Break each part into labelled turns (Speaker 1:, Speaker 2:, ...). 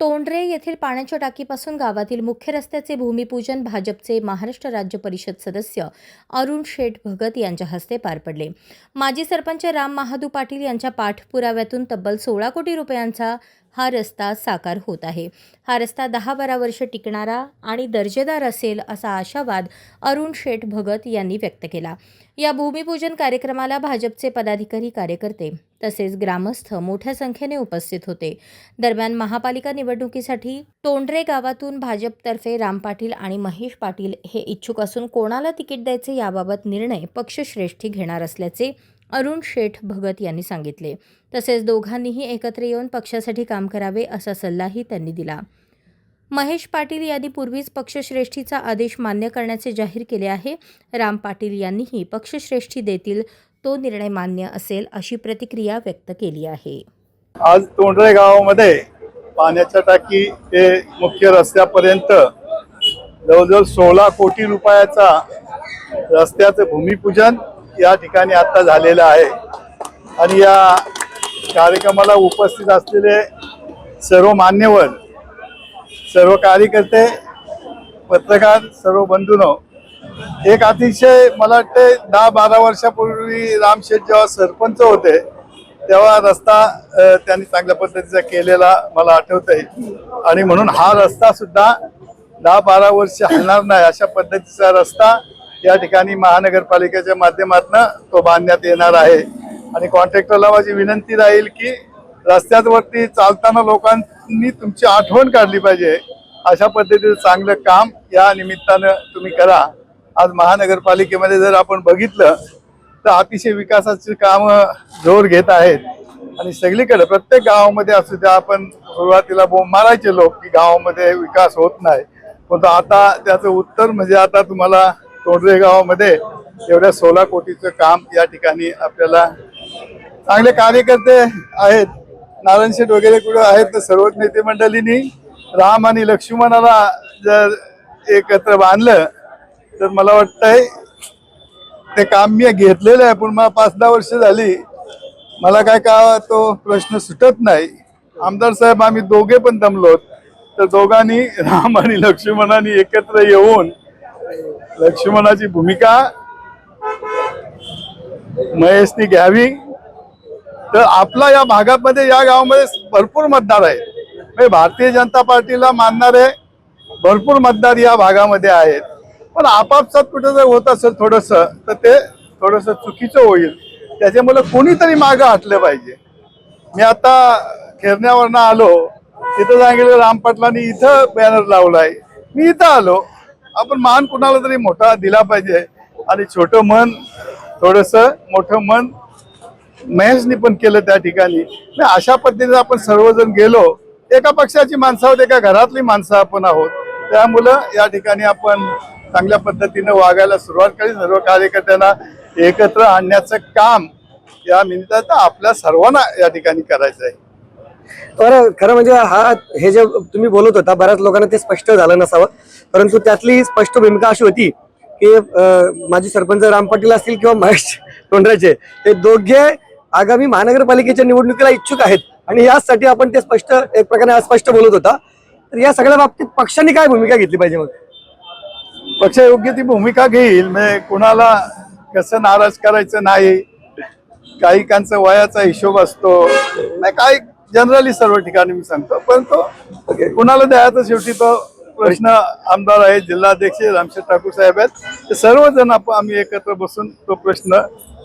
Speaker 1: तोंडरे येथील पाण्याच्या टाकीपासून गावातील मुख्य रस्त्याचे भूमिपूजन भाजपचे महाराष्ट्र राज्य परिषद सदस्य अरुण शेठ भगत यांच्या हस्ते पार पडले. माजी सरपंच राम महादू पाटील यांच्या पाठपुराव्यातून तब्बल सोळा कोटी रुपयांचा हा रस्ता साकार होत आहे. हा रस्ता दहा बारा वर्ष टिकणारा आणि दर्जेदार असेल असा आशावाद अरुण शेठ भगत यांनी व्यक्त केला. या भूमिपूजन कार्यक्रमाला भाजपचे पदाधिकारी कार्यकर्ते तसेच ग्रामस्थ मोठ्या संख्येने उपस्थित होते. दरम्यान महापालिका निवडणुकीसाठी तोंडरे गावातून भाजपतर्फे राम पाटील आणि महेश पाटील हे इच्छुक असून कोणाला तिकीट द्यायचे याबाबत निर्णय पक्षश्रेष्ठी घेणार असल्याचे अरुण शेठ भगत यांनी सांगितले. तसेच दोघांनीही एकत्र येऊन पक्षासाठी काम करावे असा सल्लाही त्यांनी दिला. महेश पाटील यांनी पूर्वीच पक्षश्रेष्ठीचा आदेश मान्य करण्याचे जाहीर केले आहे. राम पाटील यांनीही पक्षश्रेष्ठी देतील तो निर्णय मान्य असेल अशी प्रतिक्रिया व्यक्त केली आहे.
Speaker 2: आज तोंडरे गावामध्ये पाण्याच्या टाकी ते मुख्य रस्त्यापर्यंत जवळजवळ सोळा कोटी रुपयाचा रस्त्याचं भूमिपूजन या ठिकाणी आता झालेला आहे. आणि या कार्यक्रमाला उपस्थित असलेले सर्व मान्यवर सर्व कार्यकर्ते पत्रकार सर्व बंधूनो एक अतिशय मला वाटते दहा बारा वर्षापूर्वी रामशेठ जेव्हा सरपंच होते तेव्हा रस्ता त्यांनी चांगल्या पद्धतीचा केलेला मला आठवत आहे आणि म्हणून हा रस्ता सुद्धा दहा बारा वर्ष हलणार नाही अशा पद्धतीचा रस्ता या ठिकाणी महानगरपालिकेच्या माध्यमातून तो बांधण्यात येणार आहे. आणि कॉन्ट्रॅक्टरला माझी विनंती राहील की रस्त्यावरती चालताना लोकांनी तुमची आठवण काढली पाहिजे. अशा पद्धतीचं चांगलं काम या निमित्तानं तुम्ही करा. आज महानगरपालिकेमध्ये जर आपण बघितलं तर अतिशय विकासाची कामं जोर घेत आहेत. आणि सगळीकडे प्रत्येक गावामध्ये असू द्या आपण सुरुवातीला बोंब मारायचे लोक की गावामध्ये विकास होत नाही. पण आता त्याचं उत्तर म्हणजे आता तुम्हाला तोंडरे गावामध्ये एवढ्या सोळा कोटीचं काम या ठिकाणी आपल्याला चांगले कार्यकर्ते आहेत. नारायण शेठ वगैरे कुठे आहेत तर सर्वच नेते मंडळींनी राम आणि लक्ष्मणाला जर एकत्र बांधलं तर मला वाटतंय ते काम मी घेतलेलं आहे. पण मला पाच दहा वर्ष झाली. मला काय का तो प्रश्न सुटत नाही. आमदार साहेब आम्ही दोघे पण दमलोत. तर दोघांनी राम आणि लक्ष्मणाने एकत्र येऊन लक्ष्मणाची भूमिका महेशनी घ्यावी. तर आपला या भागामध्ये या गावामध्ये भरपूर मतदार आहेत. म्हणजे भारतीय जनता पार्टीला मानणारे भरपूर मतदार या भागामध्ये आहेत. पण आपापसात कुठं जर होत असेल थोडस तर ते थोडस चुकीचं होईल. त्याच्यामुळे कोणीतरी मागं हटलं पाहिजे. मी आता खेरण्यावरनं आलो तिथं सांगितलं रामपाटलांनी इथं बॅनर लावलाय. मी इथं आलो आपण मान कुणाला तरी मोठा दिला पाहिजे. आणि छोटं मन थोडस मोठं मन महेशनी पण केलं त्या ठिकाणी. अशा पद्धतीने आपण सर्वजण गेलो एका पक्षाची माणसं आहोत एका घरातली माणसं आपण आहोत. त्यामुळं या ठिकाणी आपण चांगल्या पद्धतीनं वागायला सुरुवात केली. सर्व कार्यकर्त्यांना एकत्र आणण्याचं काम या निमित्तानं आपल्या सर्वांना या ठिकाणी करायचं आहे.
Speaker 3: बरं खरं म्हणजे हा हे जे तुम्ही बोलत होता बऱ्याच लोकांना ते स्पष्ट झालं नसावं. परंतु त्यातली स्पष्ट भूमिका अशी होती की अं, माजी सरपंच राम पाटील असतील किंवा महेश तोंडराचे ते दोघे आगामी महानगरपालिकेच्या निवडणुकीला इच्छुक आहेत. आणि यासाठी आपण ते स्पष्ट एक प्रकारे स्पष्ट बोलत होता. तर या सगळ्या बाबतीत पक्षांनी काय भूमिका घेतली पाहिजे मग?
Speaker 2: पक्ष योग्य ती भूमिका घेईल. म्हणजे कुणाला कसं नाराज करायचं नाही. काहीकांचा वयाचा हिशोब असतो. नाही काही जनरली सर्व ठिकाणी मी सांगतो. परंतु कुणाला द्यायचा शेवटी तो प्रश्न आमदार आहेत जिल्हाध्यक्ष रामशेठ ठाकूर साहेब आहेत. ते सर्वजण आपण आम्ही एकत्र बसून तो प्रश्न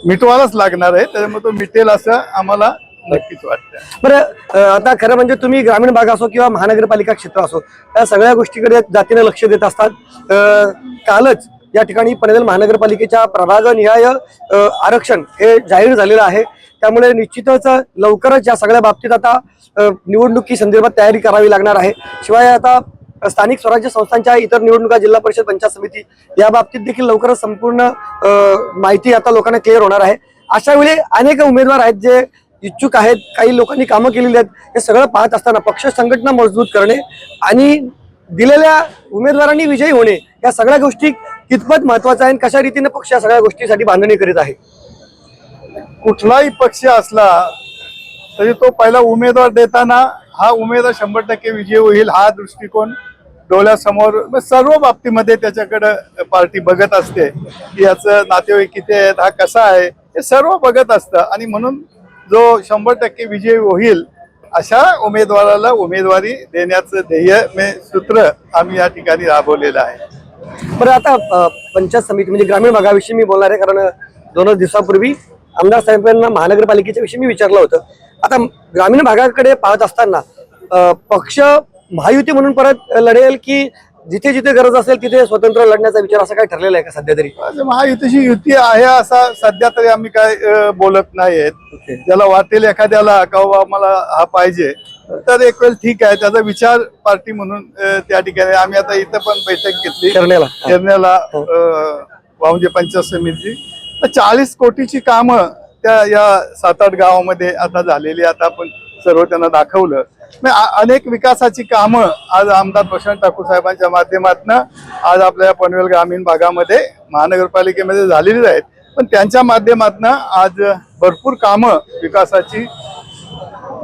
Speaker 2: मिटवायलाच लागणार आहे. त्याच्यामुळे तो मिटेल असं आम्हाला नक्कीच वाटतं
Speaker 3: बरं आता खरं म्हणजे तुम्ही ग्रामीण भाग असो किंवा महानगरपालिका क्षेत्र असो या सगळ्या गोष्टीकडे जातीने लक्ष देत असतात. कालच या ठिकाणी पनवेल महानगरपालिकेच्या प्रभागनिहाय आरक्षण हे जाहीर झालेलं आहे. त्यामुळे निश्चितच लवकरच या सगळ्या बाबतीत आता निवडणुकी संदर्भात तयारी करावी लागणार आहे. शिवाय आता स्थानिक स्वराज्य संस्थांच्या इतर निवडणुका जिल्हा परिषद पंचायत समिती या बाबतीत देखील लवकरच संपूर्ण माहिती आता लोकांना क्लिअर होणार आहे. अशा वेळी अनेक उमेदवार आहेत जे इच्छुक आहेत काही लोकांनी कामं केलेली आहेत हे सगळं पाहत असताना पक्ष संघटना मजबूत करणे आणि दिलेल्या उमेदवारांनी विजयी होणे या सगळ्या गोष्टी कितपत महत्त्वाचा आहे आणि कशा रीतीने पक्ष या सगळ्या गोष्टीसाठी बांधणी करीत आहे?
Speaker 2: कुठलाही पक्ष असला तरी तो पहिला उमेदवार देताना हा उमेदवार शंभर टक्के विजय होईल हा दृष्टिकोन डोळ्यासमोर सर्व बाबतीमध्ये त्याच्याकडं पार्टी बघत असते. की याचं नातेवाईक किती आहेत हा कसा आहे हे सर्व बघत असतं. आणि म्हणून जो शंभर टक्के विजय होईल अशा उमेदवाराला उमेदवारी देण्याचं ध्येय मे सूत्र आम्ही या ठिकाणी राबवलेलं आहे.
Speaker 3: बरं आता पंचायत समिती म्हणजे ग्रामीण भागाविषयी मी बोलणार आहे कारण दोनच दिवसापूर्वी आमदार साहेबांना महानगरपालिकेच्या विषयी मी विचारलं होतं. आता ग्रामीण भागाकडे पाहत असताना पक्ष महायुती म्हणून परत लढेल की जिथे जिथे गरज असेल तिथे स्वतंत्र लढण्याचा विचार असं काय ठरलेलं आहे का सध्या तरी?
Speaker 2: महायुतीची युती आहे असा सध्या तरी आम्ही काय बोलत नाहीयेत ज्याला वाटेल एखाद्याला का मला हा पाहिजे. तर एक वेळ ठीक आहे. त्याचा विचार पार्टी म्हणून त्या ठिकाणी आम्ही आता इथं पण बैठक घेतली.
Speaker 3: करण्याला.
Speaker 2: केरण्याला म्हणजे पंचायत समिती. तर चाळीस कोटीची कामं त्या या सात आठ गावामध्ये आता झालेली आता आपण सर्व त्यांना दाखवलं. अनेक विकासाची कामं आज आमदार प्रशांत ठाकूर साहेबांच्या माध्यमातून आज आपल्या पनवेल ग्रामीण भागामध्ये महानगरपालिकेमध्ये झालेली आहेत. पण त्यांच्या माध्यमातून आज भरपूर कामं विकासाची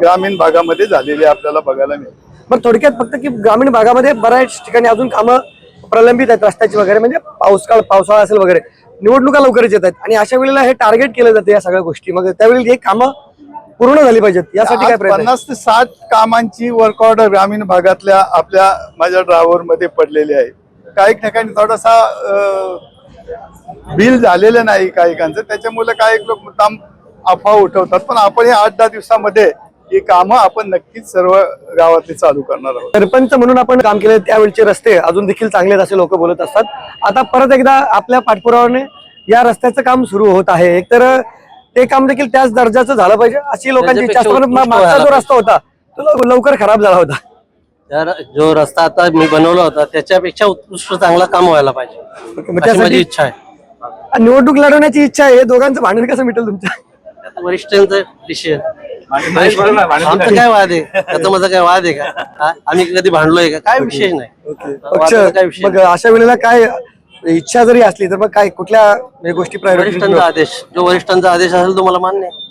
Speaker 2: ग्रामीण भागामध्ये झालेली आपल्याला बघायला मिळते
Speaker 3: पण थोडक्यात फक्त की ग्रामीण भागामध्ये बऱ्याच ठिकाणी अजून कामं प्रलंबित आहेत रस्त्याची वगैरे म्हणजे पाऊसकाळ पावसाळा असेल वगैरे निवडणुका लवकरच येत आहेत आणि अशा वेळेला हे टार्गेट केलं जातं या सगळ्या गोष्टी. मग त्यावेळी हे कामं पूर्ण झाली पाहिजेत. यासाठी काय
Speaker 2: आज
Speaker 3: प्रयत्न आहे?
Speaker 2: पन्नास ते साठ कामांची वर्क ऑर्डर ग्रामीण भागातल्या आपल्या माझ्या ड्रायव्हरमध्ये पडलेली आहे. काही ठिकाणी थोडासा बिल झालेलं नाही काही काहींचं त्याच्यामुळे काही लोक मुद्दाम अफवा उठवतात. पण आपण हे आठ दहा दिवसामध्ये ही कामं आपण नक्कीच सर्व गावातली चालू करणार आहोत.
Speaker 3: सरपंच म्हणून आपण काम केलं त्यावेळचे रस्ते अजून देखील चांगले आहेत असे लोक बोलत असतात. आता परत एकदा आपल्या पाठपुरावाने या रस्त्याचं काम सुरू होत आहे. एकतर ते काम देखील त्याच दर्जाचं झालं पाहिजे. अशी लोकांची इच्छा असते पण मागचा जो रस्ता होता तो लव- लवकर खराब झाला होता.
Speaker 4: तर जो रस्ता आता मी बनवला होता त्याच्यापेक्षा उत्कृष्ट चांगला काम व्हायला पाहिजे.
Speaker 3: त्यासाठी
Speaker 4: इच्छा आहे.
Speaker 3: निवडणूक लढवण्याची इच्छा आहे. हे दोघांचं भांडण कसं मिटेल तुमच्या?
Speaker 4: वरिष्ठांचं डिसिजन आमचं काय वाद आहे? त्याचा माझा काय वाद आहे का? हा? आम्ही कधी भांडलोय का? काय विषय नाही. काय विषय
Speaker 3: अशा वेळेला काय इच्छा जरी असली तर मग काय कुठल्या गोष्टी
Speaker 4: प्रायोरिटी वरिष्ठांचा आदेश जो वरिष्ठांचा आदेश असेल तो मला मान्य आहे.